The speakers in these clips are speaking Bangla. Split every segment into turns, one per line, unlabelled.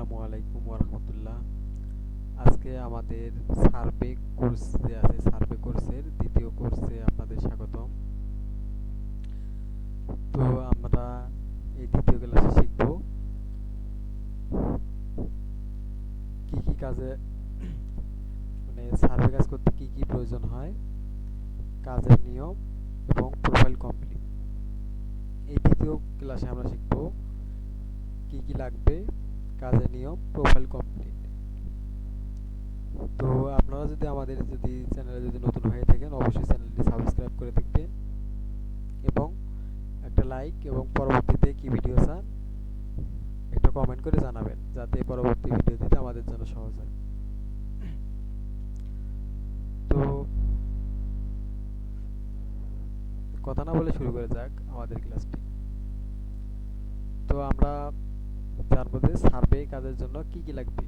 আসসালামু আলাইকুম ওরহমতুল্লাহ আজকে আমাদের সার্ভে কোর্স যে আছে, সার্ভে কোর্সের দ্বিতীয় কোর্সে আপনাদের স্বাগতম। তো আমরা এই দ্বিতীয় ক্লাসে শিখব কি কি কাজে মানে সার্ভে কাজ করতে কি কি প্রয়োজন হয়, কাজের নিয়ম এবং প্রোফাইল কমপ্লিট এই দ্বিতীয় ক্লাসে আমরা শিখব কি কি লাগবে কাজের নিয়ম প্রোফাইল কমপ্লিট তো আপনারা যদি আমাদের যদি চ্যানেলে যদি নতুন হয়ে থাকেন, অবশ্যই চ্যানেলটি সাবস্ক্রাইব করে দেখবেন এবং একটা লাইক এবং পরবর্তীতে কি ভিডিও চান, একটা কমেন্ট করে জানাবেন, যাতে পরবর্তী ভিডিও দিতে আমাদের জন্য সহজ হয়। তো কথা না বলে শুরু করে যাক আমাদের ক্লাসটি তো আমরা যে সার্ভে কাজের জন্য কি কি লাগবে?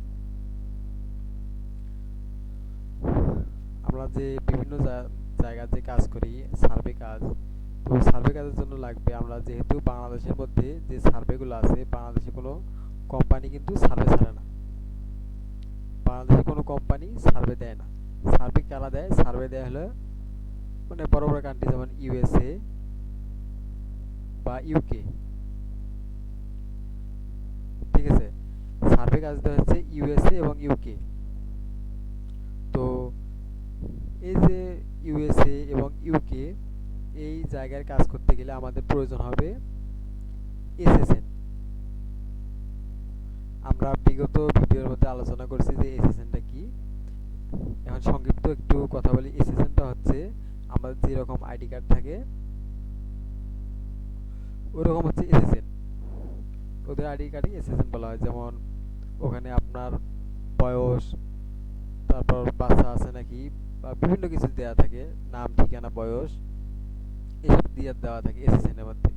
আমরা যে বিভিন্ন জায়গায় যে কাজ করি সার্ভে কাজ, তো সার্ভে কাজের জন্য লাগবে আমরা যেহেতু বাংলাদেশের মধ্যে যে সার্ভেগুলো আছে, বাংলাদেশে কোনো কোম্পানি কিন্তু সার্ভে ছাড়ে না। বাংলাদেশে কোনো কোম্পানি সার্ভে দেয় না। সার্ভে কারা দেয়? সার্ভে দেয় হলো মানে বড় বড় কান্ট্রি যেমন ইউএসএ বা ইউকে ঠিক আছে সার্ভে কাজ দেওয়া হচ্ছে ইউএসএ এবং ইউকে তো এই যে ইউএসএ এবং ইউকে এই জায়গায় কাজ করতে গেলে আমাদের প্রয়োজন হবে এসএসএন। আমরা বিগত ভিডিওর মধ্যে আলোচনা করছি যে এসএসএনটা কি। এখন সংক্ষিপ্ত একটু কথা বলি। এসএসএনটা হচ্ছে আমাদের যেরকম আইডি কার্ড থাকে, ওরকম হচ্ছে এসএসএন। ওদের আইডি কার্ডই এসএসএন বলা হয়। যেমন ওখানে আপনার বয়স, তারপর বাচ্চা আছে নাকি, বা বিভিন্ন কিছু দেওয়া থাকে, নাম, ঠিকানা, বয়স, এসব দিয়ে দেওয়া থাকে এসএসএন এর মধ্যে।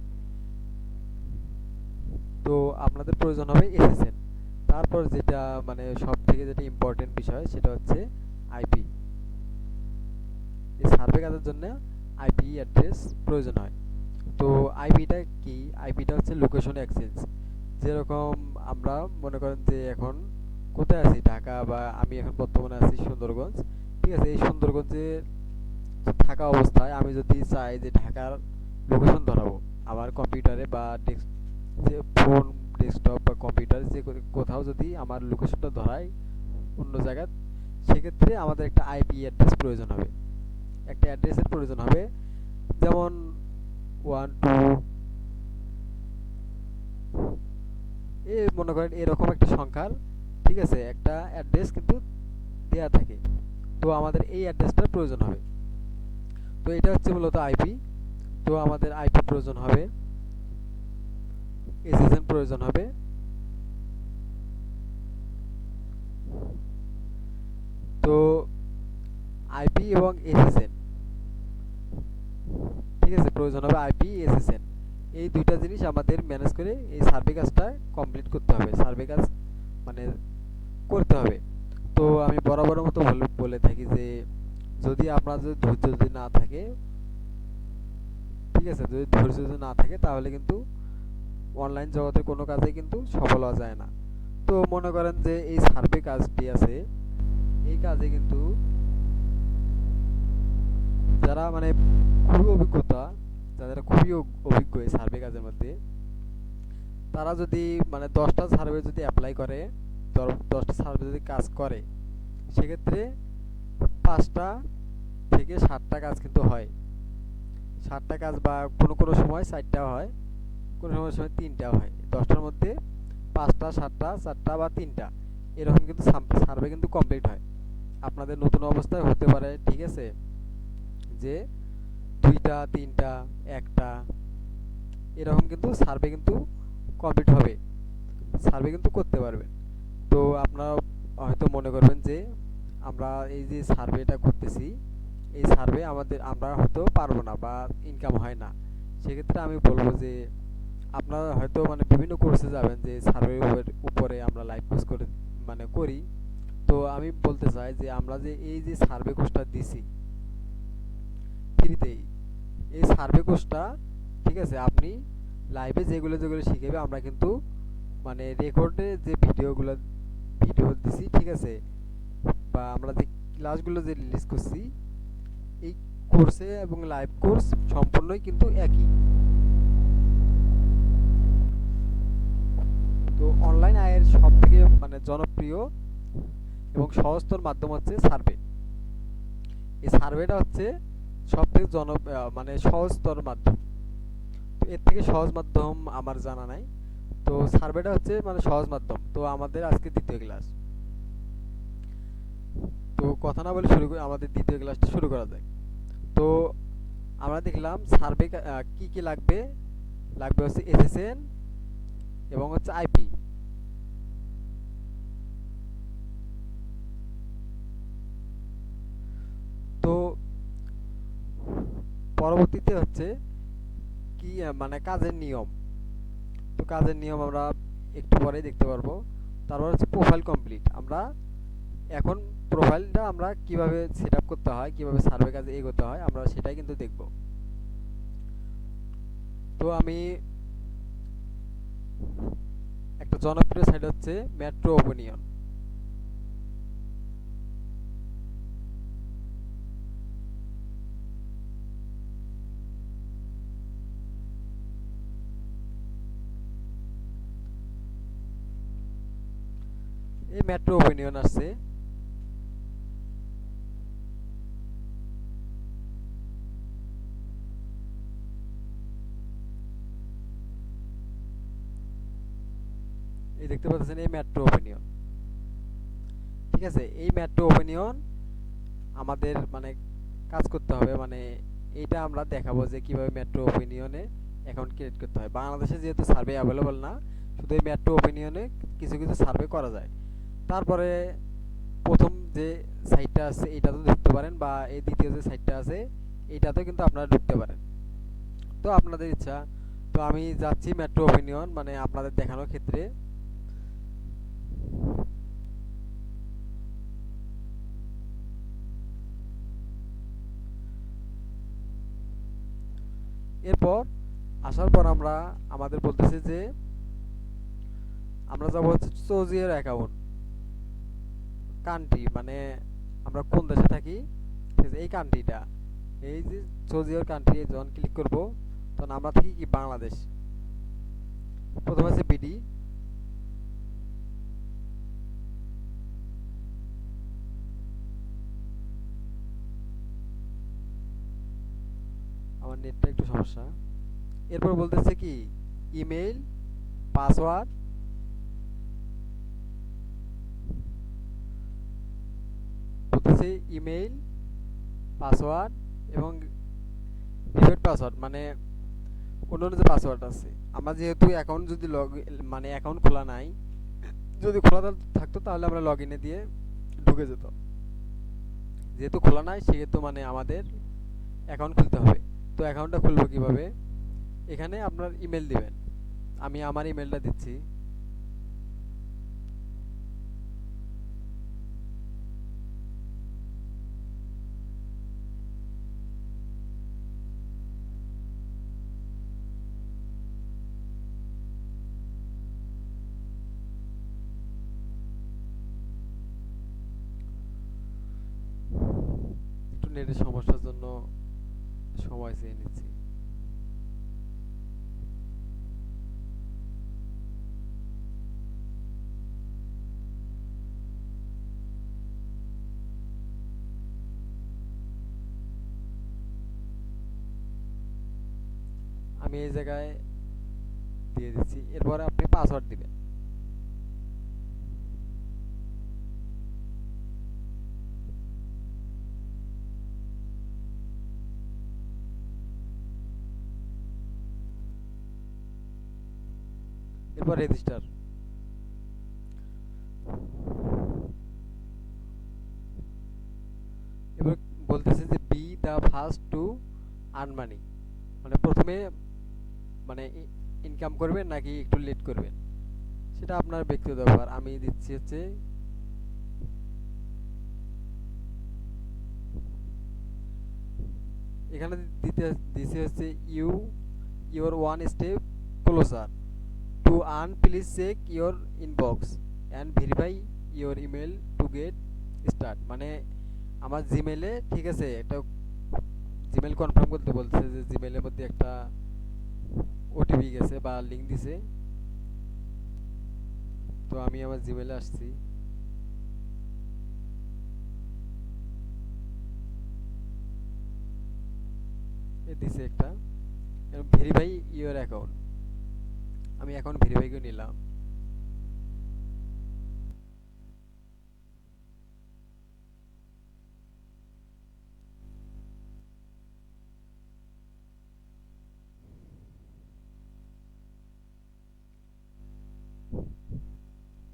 তো আপনাদের প্রয়োজন হবে এসএসএন তারপর যেটা মানে সব থেকে যেটা ইম্পর্টেন্ট বিষয়, সেটা হচ্ছে আইপি এই সার্ভে কাজের জন্য আইপি অ্যাড্রেস প্রয়োজন হয়। তো আইপিটা কি? আইপিটা হচ্ছে লোকেশন এক্সচেঞ্জ যেরকম আমরা মনে করেন যে এখন কোথায় আছি? ঢাকা বা আমি এখন বর্তমানে আছি সুন্দরগঞ্জ। ঠিক আছে, এই সুন্দরগঞ্জে থাকা অবস্থায় আমি যদি চাই যে ঢাকার লোকেশন ধরাবো, আমার কম্পিউটারে বা ডেস্ক যে ফোন ডেস্কটপ বা কম্পিউটার যে কোথাও যদি আমার লোকেশনটা ধরাই অন্য জায়গায়, সেক্ষেত্রে আমাদের একটা আইপি অ্যাড্রেস প্রয়োজন হবে। একটা অ্যাড্রেসের প্রয়োজন হবে। যেমন ওয়ান টু মনে করেন এরকম একটা সংখ্যার, ঠিক আছে, একটা অ্যাড্রেস কিন্তু দেয়া থাকে। তো আমাদের এই অ্যাড্রেসটার প্রয়োজন হবে। তো এটা হচ্ছে মূলত আইপি তো আমাদের আইপি প্রয়োজন হবে এসএসএন প্রয়োজন হবে। তো আইপি এবং এসএসএন ঠিক আছে, প্রয়োজন হবে আইপি এসএসএন এই দুইটা জিনিস আমাদের ম্যানেজ করে এই সার্ভে কাজটা কমপ্লিট করতে হবে। সার্ভে কাজ মানে করতে হবে। তো আমি বরাবর মতো বলে থাকি যে যদি আপনার যদি ধৈর্য যদি না থাকে, ঠিক আছে, যদি ধৈর্য যদি না থাকে তাহলে কিন্তু অনলাইন জগতের কোনো কাজে কিন্তু সফল হওয়া যায় না। তো মনে করেন যে এই সার্ভে কাজটি আছে, এই কাজে কিন্তু যারা মানে খুবই অভিজ্ঞতা যাদের খুবই অভিজ্ঞ এই সার্ভে কাজের মধ্যে, তারা যদি মানে দশটা সার্ভে যদি অ্যাপ্লাই করে দশটা সার্ভে যদি কাজ করে, সেক্ষেত্রে পাঁচটা থেকে সাতটা কাজ কিন্তু হয়। সাতটা কাজ বা কোনো কোনো সময় চারটাও হয়, কোনো সময় সময় তিনটাও হয়। দশটার মধ্যে পাঁচটা, সাতটা, চারটা বা তিনটা, এরকম কিন্তু সার্ভে কিন্তু কমপ্লিট হয়। আপনাদের নতুন অবস্থায় হতে পারে, ঠিক আছে? যে দুইটা, তিনটা, একটা। এরকম কিন্তু সার্ভে কিন্তু কমপ্লিট হবে। সার্ভে কিন্তু করতে পারবেন। তো আপনারা হয়তো মনে করবেন যে, আমরা এই যে সার্ভেটা করতেছি, এই সার্ভে আমাদের, আমরা হয়তো পারব না বা ইনকাম হয় না। সেক্ষেত্রে আমি বলব যে, আপনারা হয়তো মানে বিভিন্ন কোর্সে যাবেন যে সার্ভের উপরে আমরা লাইভ কোর্স করে মানে করি। তো আমি বলতে চাই যে, আমরা যে এই যে সার্ভে কোর্সটা দিছি ফ্রিতেই এই সার্ভে কোর্সটা ঠিক আছে, আপনি লাইভে যেগুলো যেগুলো শিখেবে আমরা কিন্তু মানে রেকর্ডে যে ভিডিওগুলো ভিডিও দিছি, ঠিক আছে, বা আমরা যে ক্লাসগুলো যে রিলিজ করছি, এই কোর্সে এবং লাইভ কোর্স সম্পূর্ণই কিন্তু একই। তো অনলাইন আয়ের সব থেকে মানে জনপ্রিয় এবং সহজতর মাধ্যম হচ্ছে সার্ভে এই সার্ভেটা হচ্ছে সব থেকে জন মানে সহজতর মাধ্যম। তো এর থেকে সহজ মাধ্যম আমার জানা নাই। তো সার্ভেটা হচ্ছে মানে সহজ মাধ্যম। তো আমাদের আজকে দ্বিতীয় ক্লাস। তো কথা না বলে শুরু করি, আমাদের দ্বিতীয় ক্লাসটা শুরু করা যাক। তো আমরা দেখলাম সার্ভে কি কি লাগবে? লাগবে হচ্ছে এসএসএন এবং হচ্ছে আইপি তো পরবর্তীতে হচ্ছে কি মানে কাজের নিয়ম। তো কাজের নিয়ম আমরা একটু পরেই দেখতে পারব। তারপর হচ্ছে প্রোফাইল কমপ্লিট আমরা এখন প্রোফাইলটা আমরা কীভাবে সেট করতে হয়, কীভাবে সার্ভে কাজে এগোতে হয়, আমরা সেটাই কিন্তু দেখব। তো আমি একটা জনপ্রিয় সাইট হচ্ছে মেট্রো ওপিনিয়ন মেট্রো ওপিনিয়ন আসছে দেখতে পাচ্ছেন এই মেট্রো ওপিনিয়ন ঠিক আছে, এই মেট্রো ওপিনিয়ন আমাদের মানে কাজ করতে হবে মানে এইটা আমরা দেখাবো যে কীভাবে মেট্রো ওপিনিয়নে অ্যাকাউন্ট ক্রিয়েট করতে হয়। বাংলাদেশে যেহেতু সার্ভে অ্যাভেলেবল না, শুধু এই মেট্রো ওপিনিয়নে কিছু কিছু সার্ভে করা যায়। তারপরে প্রথম যে সাইটটা আছে এইটাতে ঢুকতে পারেন, বা এই দ্বিতীয় যে সাইটটা আছে এইটাতেও কিন্তু আপনারা ঢুকতে পারেন। তো আপনাদের ইচ্ছা। তো আমি যাচ্ছি মেট্রো ওপিনিয়ন মানে আপনাদের দেখানোর ক্ষেত্রে। এরপর আসার পর আমরা, আমাদের বলতেছে যে, আমরা যাব হচ্ছে চৌজিয়ার অ্যাকাউন্ট কান্ট্রি মানে আমরা কোন দেশে থাকি? এই কান্ট্রিটা এই যে চৌজিয়ার কান্ট্রি যখন ক্লিক করব, তখন আমরা থাকি কি? বাংলাদেশ। প্রথমে আছে বিডি আমার নেটটা একটু সমস্যা। এরপর বলতেছে কি? ইমেইল পাসওয়ার্ড বলতেছে ইমেইল পাসওয়ার্ড এবং ডিফল্ট পাসওয়ার্ড মানে অন্য যে পাসওয়ার্ড আছে। আমার যেহেতু অ্যাকাউন্ট যদি লগ মানে অ্যাকাউন্ট খোলা নাই, যদি খোলা থাকতো তাহলে আমরা লগ ইনে দিয়ে ঢুকে যেত। যেহেতু খোলা নাই, সেহেতু মানে আমাদের অ্যাকাউন্ট খুলতে হবে। তো অ্যাকাউন্টটা খুলবো কীভাবে? এখানে আপনার ইমেল দিবেন। আমি আমার ইমেলটা দিচ্ছি। সময় চেয়ে আমি এই জায়গায় দিয়ে দিচ্ছি। এরপরে আপনি পাসওয়ার্ড দিবেন। এরপর রেজিস্টার। এবার বলতেছে যে be the first to earn money মানে প্রথমে মানে ইনকাম করবেন নাকি একটু লেট করবেন? সেটা আপনার ব্যক্তিগত ব্যাপার। আমি দিচ্ছি হচ্ছে এখানে দিতে, দিছে হচ্ছে you your one step closer to earn please check your inbox and verify your email to get start মানে আমার জিমেলে ঠিক আছে একটা জিমেল কনফার্ম করতে বলছে যে জিমেলের মধ্যে একটা ওটিপি গেছে বা লিঙ্ক দিছে। তো আমি আমার জিমেলে আসছি। এ দিছে একটা। ভেরিফাই ইওর অ্যাকাউন্ট আমি এখন ভেরিফাই করে নিলাম।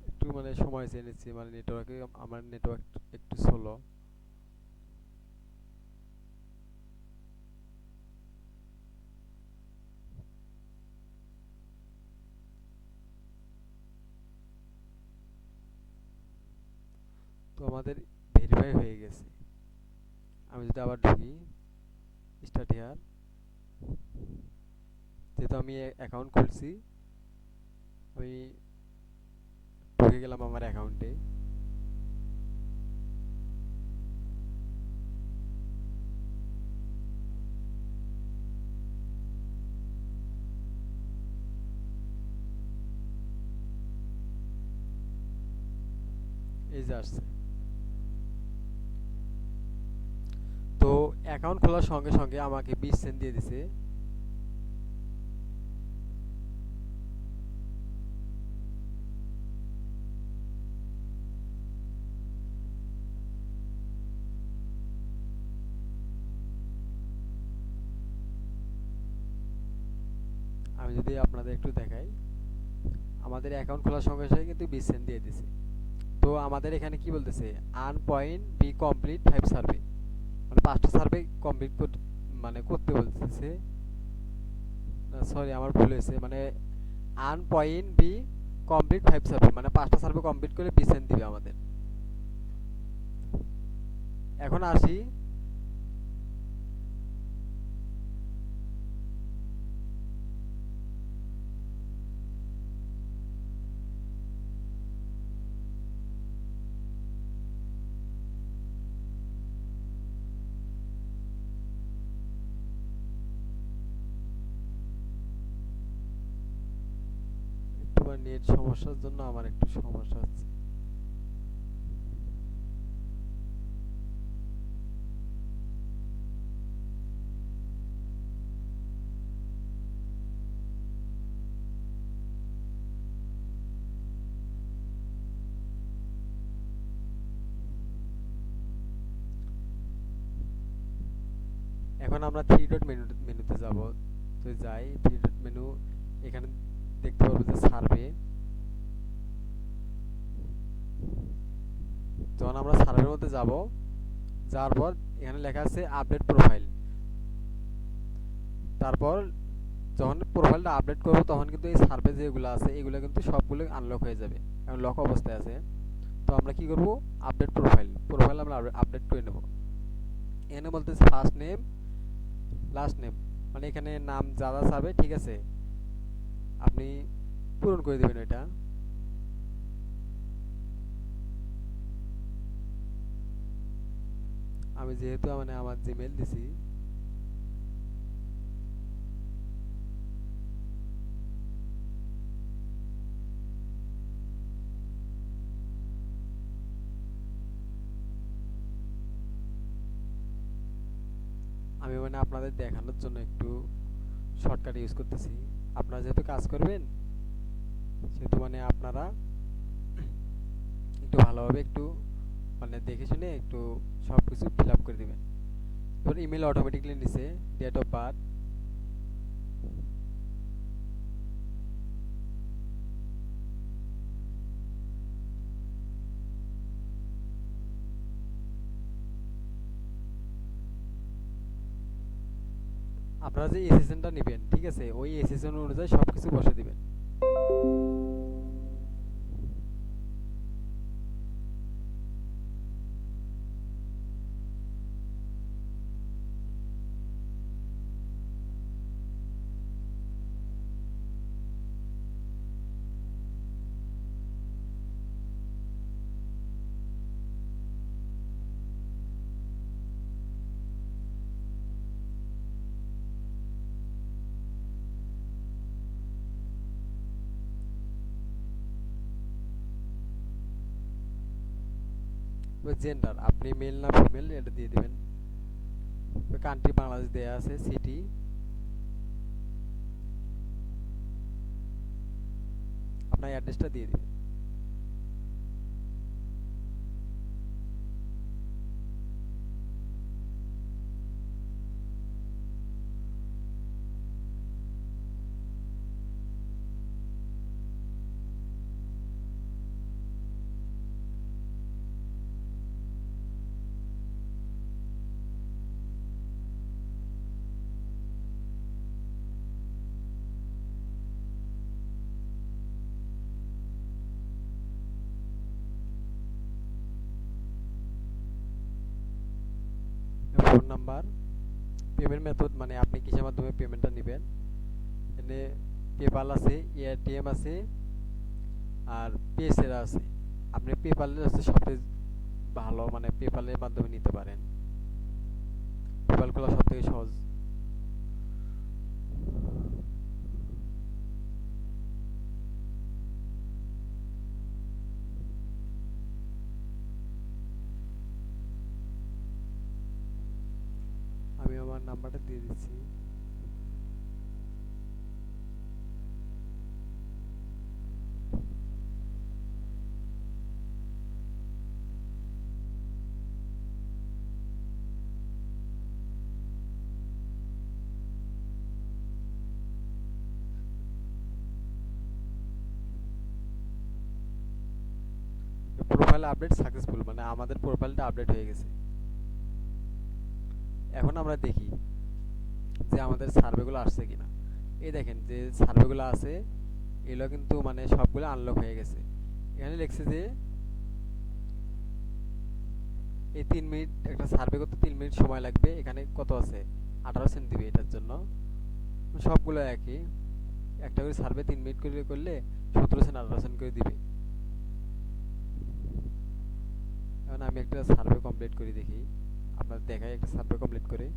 একটু মানে সময় চেয়ে নিচ্ছি মানে নেটওয়ার্কে আমার নেটওয়ার্ক একটু স্লো আমাদের ভেরিফাই হয়ে গেছে। আমি যদি আবার ঢুকি স্টার্ট হেয়ার যেহেতু আমি অ্যাকাউন্ট খুলছি, আমি ঢুকে গেলাম আমার অ্যাকাউন্টে এই যে আসছে তো অ্যাকাউন্ট খোলার সঙ্গে সঙ্গে আমাকে বিশ সেন্ট দিয়ে দিছে। আমি যদি আপনাদের একটু দেখাই, আমাদের অ্যাকাউন্ট খোলার সঙ্গে সঙ্গে কিন্তু বিশ সেন্ট দিয়ে দিছে। তো আমাদের এখানে কি বলতেছে? Earn point be complete five survey. মানে পাঁচটা সার্ভে কমপ্লিট মানে করতে বলতেছে। সরি আমার ভুল হয়েছে। মানে earn point be complete five survey মানে পাঁচটা সার্ভে কমপ্লিট করে বিসেন্ট দিবে আমাদের। এখন আসি সমস্যার জন্য আমার একটু সমস্যা হচ্ছে। এখন আমরা থ্রি ডট মেনু মেনুতে যাব। তো যাই থ্রি ডট মেনু এখানে দেখতে পাবো যে সার্ভে যখন আমরা সার্ভের মধ্যে যাব। যাওয়ার পর এখানে লেখা আছে আপডেট প্রোফাইল। তারপর যখন প্রোফাইলটা আপডেট করব তখন কিন্তু এই সার্ভে যেগুলো আছে, এগুলো কিন্তু সবগুলো আনলক হয়ে যাবে এখন লক অবস্থায় আছে। তো আমরা কি করব? Update profile. প্রোফাইল আমরা আপডেট করে নেব। এখানে বলতেছে ফার্স্ট নেম লাস্ট নেম মানে এখানে নাম যা যা ঠিক আছে? আপনি পূরণ করে দেবেন এটা। আমি যেহেতু মানে আমার জিমেল দিছি, আমি মানে আপনাদের দেখানোর জন্য একটু শর্টকাট ইউজ করতেছি। আপনারা যেহেতু কাজ করবেন, সেহেতু মানে আপনারা একটু ভালোভাবে একটু মানে দেখে শুনে একটু সব কিছু ফিল আপ করে দেবেন। এবার ইমেল অটোমেটিকলি নিছে ডেট অফ বার্থ আপনারা যে এসএসএনটা নেবেন, ঠিক আছে? ওই এসএসএন অনুযায়ী সব কিছু বসে দিবেন। জেন্ডার আপনি মেল না ফিমেল এটা দিয়ে দিবেন। কান্ট্রি বাংলাদেশ দেওয়া আছে সিটি আপনার অ্যাড্রেসটা দিয়ে দিবেন। ফোন নাম্বার পেমেন্ট মেথড মানে আপনি কিসের মাধ্যমে পেমেন্টটা নেবেন। এখানে পেপাল আছে এটিএম আছে, আর পেসের আছে। আপনি পেপালের হচ্ছে সবচেয়ে ভালো মানে পেপালের মাধ্যমে নিতে পারেন। পেপাল খোলা সব থেকে সহজ। আমার নাম্বারটা দিয়ে দিচ্ছি। প্রোফাইল আপডেট সাকসেসফুল মানে আমাদের প্রোফাইলটা আপডেট হয়ে গেছে। এখন আমরা দেখি যে আমাদের সার্ভেগুলো আসছে কিনা। এই দেখেন যে সার্ভেগুলো আছে, এগুলো কিন্তু মানে সবগুলো আনলক হয়ে গেছে। এখানে লিখছে যে এই তিন মিনিট, একটা সার্ভে করতে তিন মিনিট সময় লাগবে। এখানে কত আছে? আঠারো সেন্ট দিবে এটার জন্য। সবগুলো একই। একটা করে সার্ভে তিন মিনিট করে করলে সতেরো সেন্ট আঠারো সেন্ট করে দিবে। এখন আমি একটা সার্ভে কমপ্লিট করে দেখি। আপনার দেখাই একটা সার্ভে কমপ্লিট করে।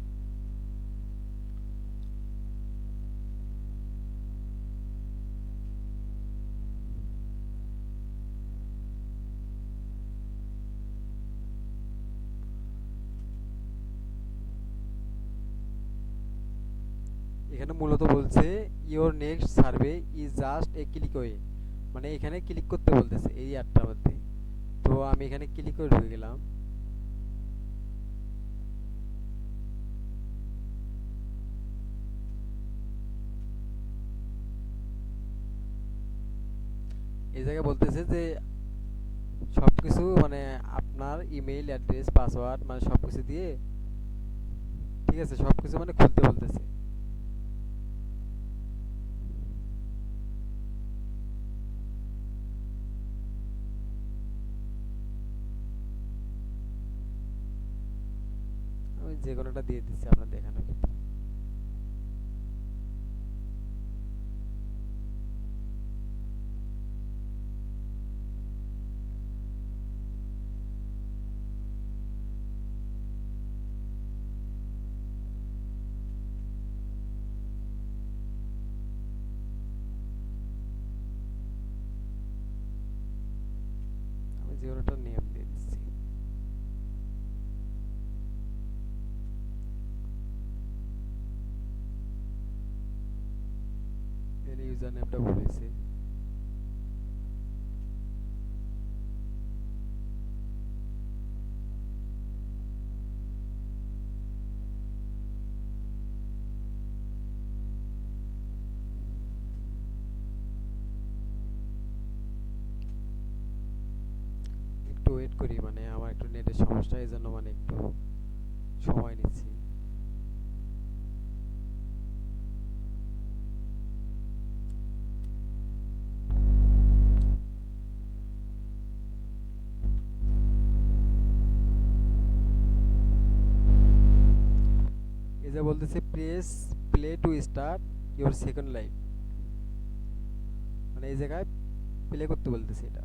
এখানে মূলত বলছে your next survey is just a click way মানে এখানে ক্লিক করতে বলতেছে, এই অ্যাডটার মধ্যে। তো আমি এখানে ক্লিক করে ঢুকে গেলাম। এই জায়গায় বলতেছে যে সবকিছু মানে আপনার ইমেইল অ্যাড্রেস পাসওয়ার্ড মানে সব কিছু দিয়ে ঠিক আছে, সবকিছু মানে খুলতে বলতেছে। আমি যে কোনোটা দিয়ে দিচ্ছি আপনার দেখানোর ক্ষেত্রে ইউজার নেমটা ভুল হয়েছে একটু ওয়েট করি মানে আমার একটু নেটের সমস্যা এই জন্য মানে একটু সময় নিচ্ছি। বলতেছে press play to start your second life মানে এই জায়গায় প্লে করতে বলতেছে এটা।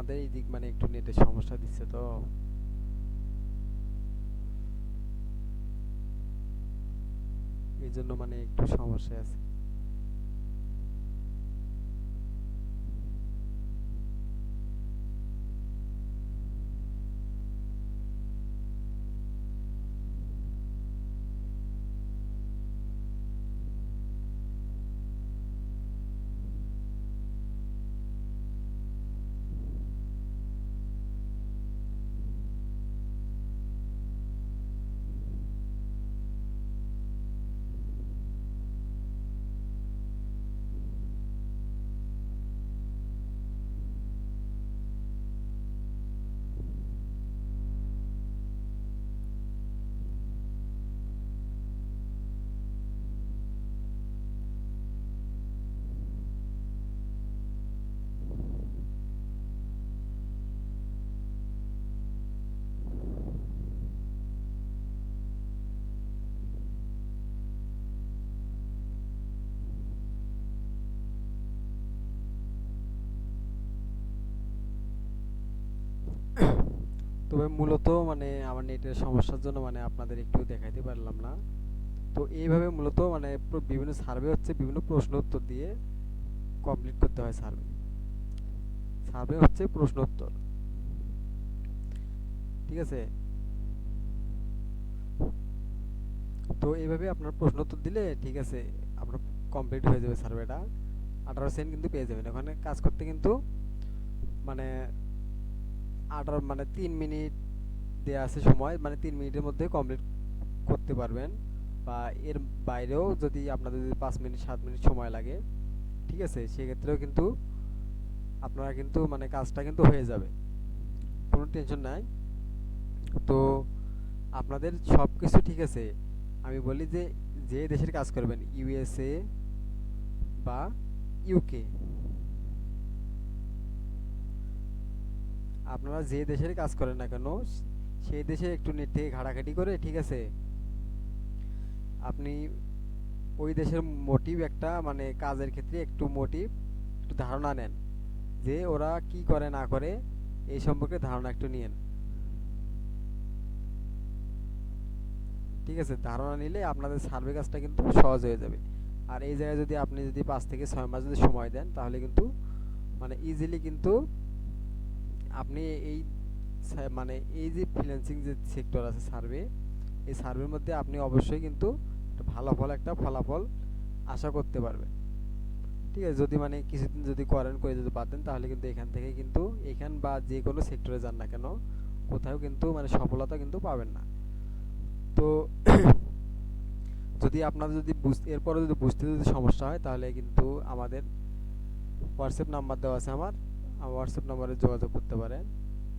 আমাদের এই দিক মানে একটু নেটের সমস্যা দিচ্ছে তো। এই জন্য মানে একটু সমস্যা আছে। তবে মূলত মানে আমার নেটের সমস্যার জন্য মানে আপনাদের একটু দেখাইতে পারলাম না। তো এইভাবে মূলত মানে বিভিন্ন সার্ভে হচ্ছে, বিভিন্ন প্রশ্ন উত্তর দিয়ে কমপ্লিট করতে হয় সার্ভে সার্ভে হচ্ছে প্রশ্ন উত্তর। ঠিক আছে? তো এইভাবে আপনার প্রশ্ন উত্তর দিলে ঠিক আছে, আপনার কমপ্লিট হয়ে যাবে সার্ভেটা আঠারো সেন্ট কিন্তু পেয়ে যাবেন। ওখানে কাজ করতে কিন্তু মানে আঠারো মানে তিন মিনিট দেওয়া আছে সময় মানে তিন মিনিটের মধ্যে কমপ্লিট করতে পারবেন। বা এর বাইরেও যদি আপনাদের যদি পাঁচ মিনিট, সাত মিনিট সময় লাগে, ঠিক আছে? সেক্ষেত্রেও কিন্তু আপনারা কিন্তু মানে কাজটা কিন্তু হয়ে যাবে। কোনো টেনশন নাই। তো আপনাদের সব কিছু ঠিক আছে। আমি বলি যে যে দেশের কাজ করবেন ইউএসএ বা ইউকে আপনারা যে দেশের কাজ করেন না কেন, সেই দেশে একটু নেট থেকে ঘাটাঘাটি করে, ঠিক আছে? আপনি ওই দেশের মোটিভ একটা মানে কাজের ক্ষেত্রে একটু মোটিভ একটু ধারণা নেন যে ওরা কি করে, না করে, এই সম্পর্কে ধারণা একটু নিয়েন। ঠিক আছে? ধারণা নিলে আপনাদের সার্ভে কাজটা কিন্তু সহজ হয়ে যাবে। আর এই জায়গায় যদি আপনি যদি পাঁচ থেকে ছয় মাস যদি সময় দেন, তাহলে কিন্তু মানে ইজিলি কিন্তু আপনি এই মানে এই যে ফ্রিল্যান্সিং যে সেক্টর আছে সার্ভে এই সার্ভের মধ্যে আপনি অবশ্যই কিন্তু ভালো ফল, একটা ফলাফল আশা করতে পারবেন। ঠিক আছে, যদি মানে কিছুদিন যদি করেন, করে যদি দেন তাহলে কিন্তু এখান থেকে কিন্তু এখান বা যে কোনো সেক্টরে যান না কেন, কোথাও কিন্তু মানে সফলতা কিন্তু পাবেন না। তো যদি আপনার যদি বুঝ- এরপরে যদি বুঝতে যদি সমস্যা হয়, তাহলে কিন্তু আমাদের হোয়াটসঅ্যাপ নাম্বার দেওয়া আছে আমার। হোয়াটসঅ্যাপ নাম্বারে যোগাযোগ করতে পারেন।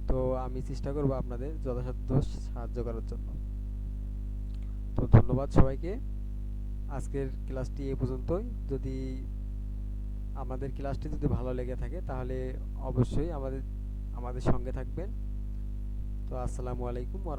তো আমি চেষ্টা করব আপনাদের যথাসাধ্য সাহায্য করার জন্য। তো ধন্যবাদ সবাইকে। আজকের ক্লাসটি এ পর্যন্তই। যদি আমাদের ক্লাসটি যদি ভালো লেগে থাকে, তাহলে অবশ্যই আমাদের আমাদের সঙ্গে থাকবেন। তো আসসালামু আলাইকুম ওয়া